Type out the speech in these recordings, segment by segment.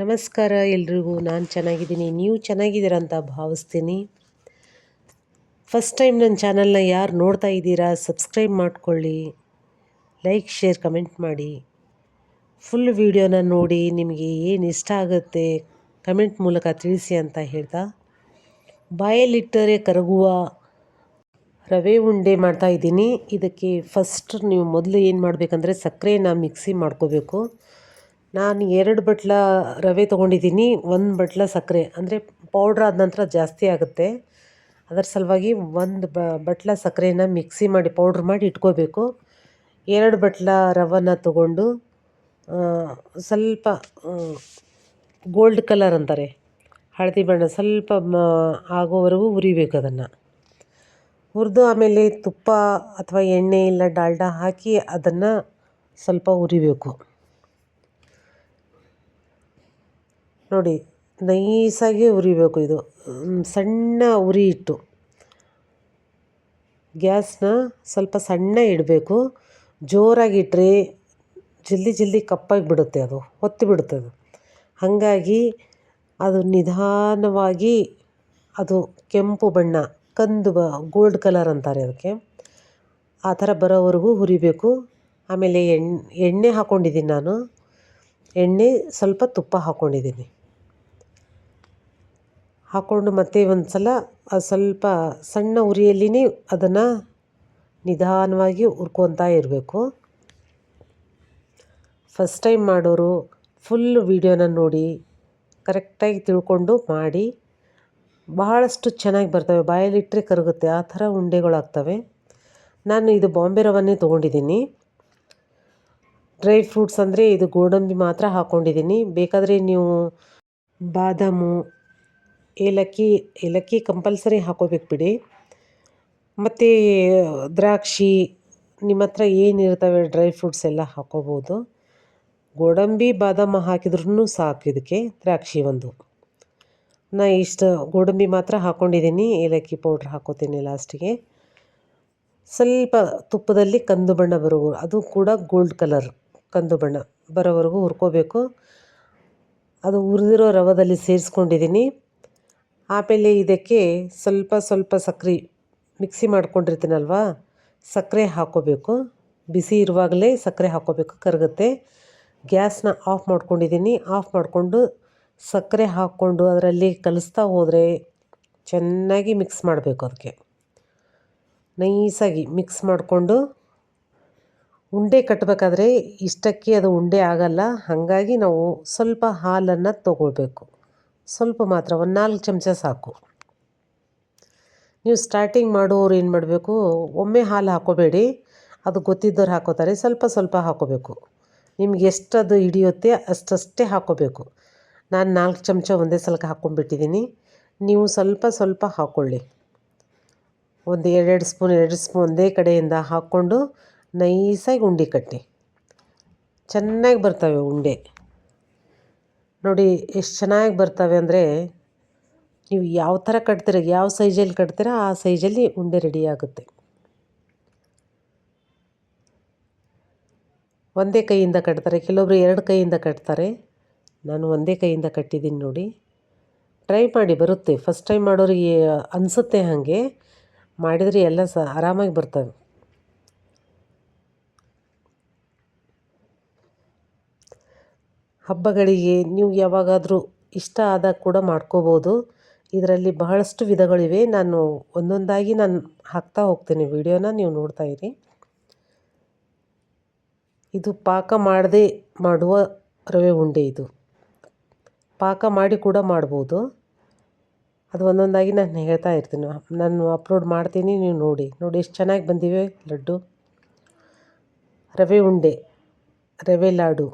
ನಮಸ್ಕಾರ ಎಲ್ರಿಗೂ, ನಾನು ಚೆನ್ನಾಗಿದ್ದೀನಿ. ನೀವು ಚೆನ್ನಾಗಿದ್ದೀರ ಅಂತ ಭಾವಿಸ್ತೀನಿ. ಫಸ್ಟ್ ಟೈಮ್ ನನ್ನ ಚಾನಲ್ನ ಯಾರು ನೋಡ್ತಾ ಇದ್ದೀರಾ ಸಬ್ಸ್ಕ್ರೈಬ್ ಮಾಡ್ಕೊಳ್ಳಿ. ಲೈಕ್ ಶೇರ್ ಕಮೆಂಟ್ ಮಾಡಿ. ಫುಲ್ ವೀಡಿಯೋನ ನೋಡಿ ನಿಮಗೆ ಏನು ಇಷ್ಟ ಆಗುತ್ತೆ ಕಮೆಂಟ್ ಮೂಲಕ ತಿಳಿಸಿ ಅಂತ ಹೇಳ್ತಾ. ಬಾಯಲ್ಲಿಟ್ಟರೆ ಕರಗುವ ರವೆ ಉಂಡೆ ಮಾಡ್ತಾ ಇದ್ದೀನಿ. ಇದಕ್ಕೆ ಫಸ್ಟ್ ನೀವು ಮೊದಲು ಏನು ಮಾಡಬೇಕಂದ್ರೆ ಸಕ್ಕರೆನ ಮಿಕ್ಸಿ ಮಾಡ್ಕೋಬೇಕು. ನಾನು ಎರಡು ಬಟ್ಲ ರವೆ ತೊಗೊಂಡಿದ್ದೀನಿ, ಒಂದು ಬಟ್ಲ ಸಕ್ಕರೆ. ಅಂದರೆ ಪೌಡ್ರ್ ಆದ ನಂತರ ಜಾಸ್ತಿ ಆಗುತ್ತೆ. ಅದರ ಸಲುವಾಗಿ ಒಂದು ಬಟ್ಲ ಸಕ್ಕರೆನ ಮಿಕ್ಸಿ ಮಾಡಿ ಪೌಡ್ರ್ ಮಾಡಿ ಇಟ್ಕೋಬೇಕು. ಎರಡು ಬಟ್ಲ ರವನ್ನ ತೊಗೊಂಡು ಸ್ವಲ್ಪ ಗೋಲ್ಡ್ ಕಲರ್ ಅಂತಾರೆ. ಹಳದಿ ಬಣ್ಣ, ಸ್ವಲ್ಪ ಆಗೋವರೆಗೂ ಹುರಿಬೇಕು ಅದನ್ನು. ಹುರಿದು ಆಮೇಲೆ ತುಪ್ಪ ಅಥವಾ ಎಣ್ಣೆ ಇಲ್ಲ ಡಾಲ್ಡ ಹಾಕಿ ಅದನ್ನು ಸ್ವಲ್ಪ ಹುರಿಬೇಕು ನೋಡಿ, ನೈಸಾಗಿ ಉರಿಬೇಕು ಇದು. ಸಣ್ಣ ಉರಿ ಇಟ್ಟು. ಗ್ಯಾಸ್ನ ಸ್ವಲ್ಪ ಸಣ್ಣ ಇಡಬೇಕು. ಜೋರಾಗಿಟ್ಟರೆ ಜಲ್ದಿ ಜಲ್ದಿ ಕಪ್ಪಾಗಿ ಬಿಡುತ್ತೆ ಅದು ಹೊತ್ತಿ ಬಿಡುತ್ತೆ ಅದು. ಹಾಗಾಗಿ ಅದು ನಿಧಾನವಾಗಿ ಅದು ಕೆಂಪು ಬಣ್ಣ, ಕಂದು ಬ, ಗೋಲ್ಡ್ ಕಲರ್ ಅಂತಾರೆ ಅದಕ್ಕೆ. ಆ ಥರ ಬರೋವರೆಗೂ ಹುರಿಬೇಕು. ಆಮೇಲೆ ಎಣ್ಣೆ ಎಣ್ಣೆ ಹಾಕ್ಕೊಂಡಿದ್ದೀನಿ ನಾನು. ಎಣ್ಣೆ ಸ್ವಲ್ಪ ತುಪ್ಪ ಹಾಕ್ಕೊಂಡಿದ್ದೀನಿ ಹಾಕ್ಕೊಂಡು ಮತ್ತೆ ಒಂದು ಸಲ ಸ್ವಲ್ಪ ಸಣ್ಣ ಉರಿಯಲ್ಲಿನೇ ಅದನ್ನು ನಿಧಾನವಾಗಿ ಹುರ್ಕೊತಾ ಇರಬೇಕು. ಫಸ್ಟ್ ಟೈಮ್ ಮಾಡೋರು ಫುಲ್ ವೀಡಿಯೋನ ನೋಡಿ ಕರೆಕ್ಟಾಗಿ ತಿಳ್ಕೊಂಡು ಮಾಡಿ, ಬಹಳಷ್ಟು ಚೆನ್ನಾಗಿ ಬರ್ತವೆ. ಬಾಯಲ್ಲಿಟ್ಟರೆ ಕರಗುತ್ತೆ. ಆ ಥರ ಉಂಡೆಗಳಾಗ್ತವೆ. ನಾನು ಇದು ಬಾಂಬೆ ರವನ್ನೇ ತೊಗೊಂಡಿದ್ದೀನಿ. ಡ್ರೈ ಫ್ರೂಟ್ಸ್ ಅಂದರೆ ಇದು ಗೋಡಂಬಿ ಮಾತ್ರ ಹಾಕ್ಕೊಂಡಿದ್ದೀನಿ ಬೇಕಾದರೆ ನೀವು ಬಾದಾಮು ಏಲಕ್ಕಿ ಏಲಕ್ಕಿ ಕಂಪಲ್ಸರಿ ಹಾಕೋಬೇಕು ಬಿಡಿ. ಮತ್ತು ದ್ರಾಕ್ಷಿ, ನಿಮ್ಮ ಹತ್ರ ಏನಿರ್ತವೆ ಡ್ರೈ ಫ್ರೂಟ್ಸ್ ಎಲ್ಲ ಹಾಕೋಬೋದು. ಗೋಡಂಬಿ, ಬಾದಾಮ ಹಾಕಿದ್ರೂ ಸಾಕು ಇದಕ್ಕೆ, ದ್ರಾಕ್ಷಿ ಒಂದು. ನಾ ಇಷ್ಟು ಗೋಡಂಬಿ ಮಾತ್ರ ಹಾಕ್ಕೊಂಡಿದ್ದೀನಿ ಏಲಕ್ಕಿ ಪೌಡ್ರ್ ಹಾಕೋತೀನಿ ಲಾಸ್ಟಿಗೆ. ಸ್ವಲ್ಪ ತುಪ್ಪದಲ್ಲಿ ಕಂದು ಬಣ್ಣ ಬರೋ ಅದು ಕೂಡ ಗೋಲ್ಡ್ ಕಲರ್ ಕಂದು ಬಣ್ಣ ಬರೋವರೆಗೂ ಹುರ್ಕೋಬೇಕು. ಅದು ಹುರಿದಿರೋ ರವದಲ್ಲಿ ಸೇರಿಸ್ಕೊಂಡಿದ್ದೀನಿ ಆಮೇಲೆ ಇದಕ್ಕೆ ಸ್ವಲ್ಪ ಸ್ವಲ್ಪ ಸಕ್ರೆ ಮಿಕ್ಸಿ ಮಾಡ್ಕೊಂಡಿರ್ತೀನಲ್ವ? ಸಕ್ಕರೆ ಹಾಕ್ಕೋಬೇಕು ಬಿಸಿ ಇರುವಾಗಲೇ ಸಕ್ಕರೆ ಹಾಕ್ಕೋಬೇಕು ಕರಗುತ್ತೆ. ಗ್ಯಾಸ್ನ ಆಫ್ ಮಾಡ್ಕೊಂಡಿದ್ದೀನಿ. ಆಫ್ ಮಾಡಿಕೊಂಡು ಸಕ್ಕರೆ ಹಾಕ್ಕೊಂಡು ಅದರಲ್ಲಿ ಕಲಿಸ್ತಾ ಹೋದರೆ ಚೆನ್ನಾಗಿ ಮಿಕ್ಸ್ ಮಾಡಬೇಕು ಅದಕ್ಕೆ. ನೈಸಾಗಿ ಮಿಕ್ಸ್ ಮಾಡಿಕೊಂಡು ಉಂಡೆ ಕಟ್ಟಬೇಕಾದ್ರೆ ಇಷ್ಟಕ್ಕೆ ಅದು ಉಂಡೆ ಆಗಲ್ಲ. ಹಾಗಾಗಿ ನಾವು ಸ್ವಲ್ಪ ಹಾಲನ್ನು ತೊಗೊಳ್ಬೇಕು. ಸ್ವಲ್ಪ ಮಾತ್ರ, ಒಂದು ನಾಲ್ಕು ಚಮಚ ಸಾಕು. ನೀವು ಸ್ಟಾರ್ಟಿಂಗ್ ಮಾಡೋರು ಏನು ಮಾಡಬೇಕು, ಒಮ್ಮೆ ಹಾಲು ಹಾಕೋಬೇಡಿ, ಅದು ಗೊತ್ತಿದ್ದವ್ರು ಹಾಕೋತಾರೆ, ಸ್ವಲ್ಪ ಸ್ವಲ್ಪ ಹಾಕೋಬೇಕು. ನಿಮ್ಗೆ ಎಷ್ಟದು ಹಿಡಿಯುತ್ತೆ ಅಷ್ಟಷ್ಟೇ ಹಾಕೋಬೇಕು. ನಾನು ನಾಲ್ಕು ಚಮಚ ಒಂದೇ ಸಲಕ್ಕೆ ಹಾಕ್ಕೊಂಡ್ಬಿಟ್ಟಿದ್ದೀನಿ ನೀವು ಸ್ವಲ್ಪ ಸ್ವಲ್ಪ ಹಾಕ್ಕೊಳ್ಳಿ ಒಂದು ಎರಡೆರಡು ಸ್ಪೂನ್, ಎರಡು ಸ್ಪೂನ್ ಒಂದೇ ಕಡೆಯಿಂದ ಹಾಕ್ಕೊಂಡು ನೈಸಾಗಿ ಉಂಡೆ ಕಟ್ಟಿ. ಚೆನ್ನಾಗಿ ಬರ್ತವೆ ಉಂಡೆ. ನೋಡಿ ಎಷ್ಟು ಚೆನ್ನಾಗಿ ಬರ್ತವೆ ಅಂದರೆ ನೀವು ಯಾವ ಥರ ಕಟ್ತೀರ, ಯಾವ ಸೈಜಲ್ಲಿ ಕಟ್ತೀರ, ಆ ಸೈಜಲ್ಲಿ ಉಂಡೆ ರೆಡಿ ಆಗುತ್ತೆ. ಒಂದೇ ಕೈಯಿಂದ ಕಟ್ತಾರೆ, ಕೆಲವೊಬ್ರು ಎರಡು ಕೈಯಿಂದ ಕಟ್ತಾರೆ. ನಾನು ಒಂದೇ ಕೈಯಿಂದ ಕಟ್ಟಿದ್ದೀನಿ ನೋಡಿ. ಟ್ರೈ ಮಾಡಿ ಬರುತ್ತೆ. ಫಸ್ಟ್ ಟೈಮ್ ಮಾಡೋರಿಗೆ ಅನಿಸುತ್ತೆ ಹಾಗೆ. ಮಾಡಿದರೆ ಎಲ್ಲ ಸ ಆರಾಮಾಗಿ ಬರ್ತವೆ. ಹಬ್ಬಗಳಿಗೆ ನೀವು ಯಾವಾಗಾದರೂ ಇಷ್ಟ ಆದಾಗ ಕೂಡ ಮಾಡ್ಕೋಬೋದು. ಇದರಲ್ಲಿ ಬಹಳಷ್ಟು ವಿಧಗಳಿವೆ. ನಾನು ಒಂದೊಂದಾಗಿ ನಾನು ಹಾಕ್ತಾ ಹೋಗ್ತೀನಿ ವಿಡಿಯೋನ, ನೀವು ನೋಡ್ತಾ ಇರಿ. ಇದು ಪಾಕ ಮಾಡದೆ ಮಾಡುವ ರವೆ ಉಂಡೆ ಇದು. ಪಾಕ ಮಾಡಿ ಕೂಡ ಮಾಡ್ಬೋದು. ಅದು ಒಂದೊಂದಾಗಿ ನಾನು ಹೇಳ್ತಾ ಇರ್ತೀನಿ. ನಾನು ಅಪ್ಲೋಡ್ ಮಾಡ್ತೀನಿ, ನೀವು ನೋಡಿ. ನೋಡಿ ಎಷ್ಟು ಚೆನ್ನಾಗಿ ಬಂದಿವೆ ಲಡ್ಡು. ರವೆ ಉಂಡೆ, ರವೆ ಲಾಡು.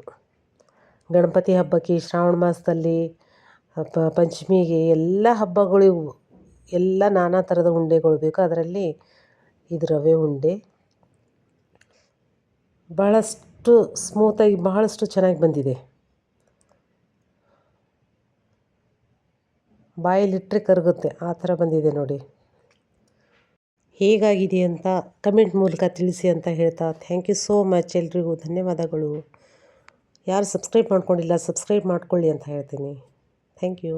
ಗಣಪತಿ ಹಬ್ಬಕ್ಕೆ ಶ್ರಾವಣ ಮಾಸದಲ್ಲಿ ಪಂಚಮಿಗೆ ಎಲ್ಲ ಹಬ್ಬಗಳಿಗೂ ಎಲ್ಲ ನಾನಾ ಥರದ ಉಂಡೆಗಳು ಬೇಕು. ಅದರಲ್ಲಿ ಇದು ರವೆ ಉಂಡೆ. ಬಹಳಷ್ಟು ಸ್ಮೂತಾಗಿ ಬಹಳಷ್ಟು ಚೆನ್ನಾಗಿ ಬಂದಿದೆ. ಬಾಯಲ್ಲಿಟ್ಟರೆ ಕರಗುತ್ತೆ. ಆ ಥರ ಬಂದಿದೆ ನೋಡಿ. ಹೇಗಾಗಿದೆ ಅಂತ ಕಮೆಂಟ್ ಮೂಲಕ ತಿಳಿಸಿ ಅಂತ ಹೇಳ್ತಾ. ಥ್ಯಾಂಕ್ ಯು ಸೋ ಮಚ್ ಎಲ್ರಿಗೂ. ಧನ್ಯವಾದಗಳು. ಯಾರು ಸಬ್ಸ್ಕ್ರೈಬ್ ಮಾಡ್ಕೊಂಡಿಲ್ಲ ಸಬ್ಸ್ಕ್ರೈಬ್ ಮಾಡ್ಕೊಳ್ಳಿ ಅಂತ ಹೇಳ್ತೀನಿ. Thank you.